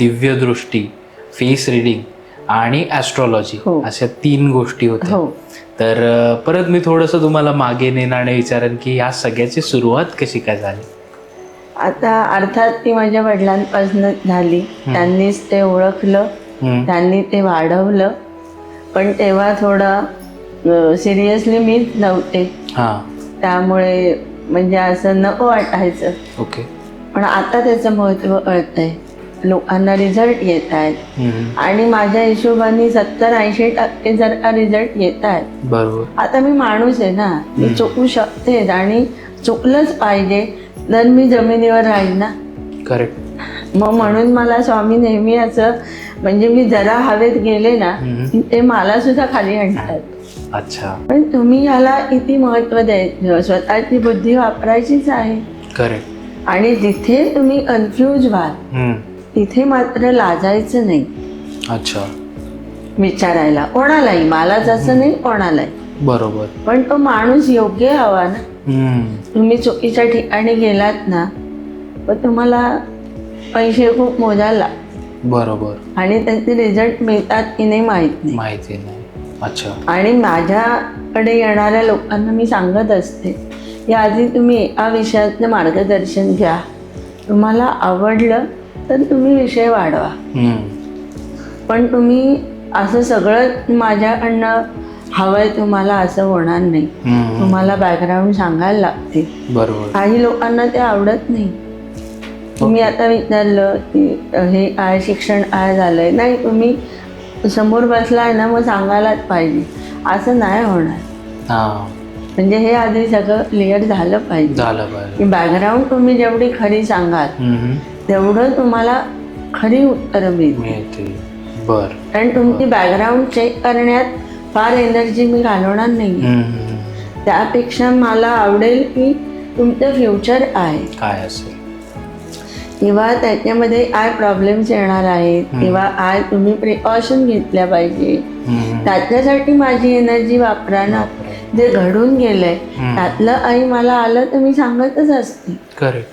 दिव्यदृष्टी face reading आणि astrology हो. अशा तीन गोष्टी होत्या. हो. तर परत मी थोडंसं तुम्हाला मागे नेणाने विचारेन की ह्या सगळ्याची सुरुवात कशी काय झाली? आता अर्थात ती माझ्या वडिलांपासून झाली. त्यांनीच ते ओळखलं. त्यांनी ते वाढवलं. पण तेव्हा थोडं सिरियसली मीच नव्हते. हां. त्यामुळे म्हणजे असं नको वाटायचं. ओके. पण आता त्याचं महत्त्व कळतंय. लोकांना रिझल्ट येत आहेत. आणि माझ्या हिशोबाने सत्तर ऐंशी टक्के जर का रिझल्ट येत आहेत. बरोबर. आता मी माणूस आहे ना मी चुकू शकते आणि चुकलंच पाहिजे तर मी जमिनीवर राहील ना. करेक्ट मग म्हणून मला स्वामी नेहमी असं म्हणजे मी जरा हवेत गेले ना. ते मला सुद्धा खाली आणतात. अच्छा. पण तुम्ही याला किती महत्त्व द्यायचं स्वतःची बुद्धी वापरायचीच आहे. करेक्ट आणि जिथे तुम्ही कन्फ्यूज व्हाल. तिथे मात्र लाजायचं नाही. अच्छा. विचारायला कोणालाही? मलाच असं नाही कोणालाही. बरोबर. पण तो माणूस योग्य हवा ना. हम्म. तुम्ही चुकीच्या ठिकाणी गेलात ना तर तुम्हाला पैसे खूप मोजायला लागतात. बरोबर. आणि त्याचे रिझल्ट मिळतात की नाही माहीत नाही. माहिती नाही. अच्छा. आणि माझ्याकडे येणाऱ्या लोकांना मी सांगत असते की आधी तुम्ही एका विषयातलं मार्गदर्शन घ्या. तुम्हाला आवडलं तर तुम्ही विषय वाढवा. पण तुम्ही असं सगळं माझ्याकडनं हवंय तुम्हाला असं होणार नाही. तुम्हाला बॅकग्राऊंड सांगायला लागते बरोबर. काही लोकांना ते आवडत नाही. तुम्ही आता विचारलं की हे काय शिक्षण काय झालंय? नाही तुम्ही समोर बसलाय ना मग सांगायलाच पाहिजे. असं नाही होणार. हा. म्हणजे हे आधी सगळं क्लिअर झालं पाहिजे. की बॅकग्राऊंड तुम्ही जेवढी खरी सांगाल. तेवढं तुम्हाला खरी उत्तरं मिळतील मिळते. बर. कारण तुमची बॅकग्राऊंड चेक करण्यात फार एनर्जी मी घालवणार नाही. त्यापेक्षा मला आवडेल की तुमचं फ्युचर आहे काय असेल? किंवा त्याच्यामध्ये काय प्रॉब्लेम्स येणार आहेत? किंवा काय तुम्ही प्रिकॉशन घेतल्या पाहिजे. त्याच्यासाठी माझी एनर्जी वापरा ना. जे घडून गेलंय. त्यातलं आई मला आलं तर मी सांगतच असते. करेक्ट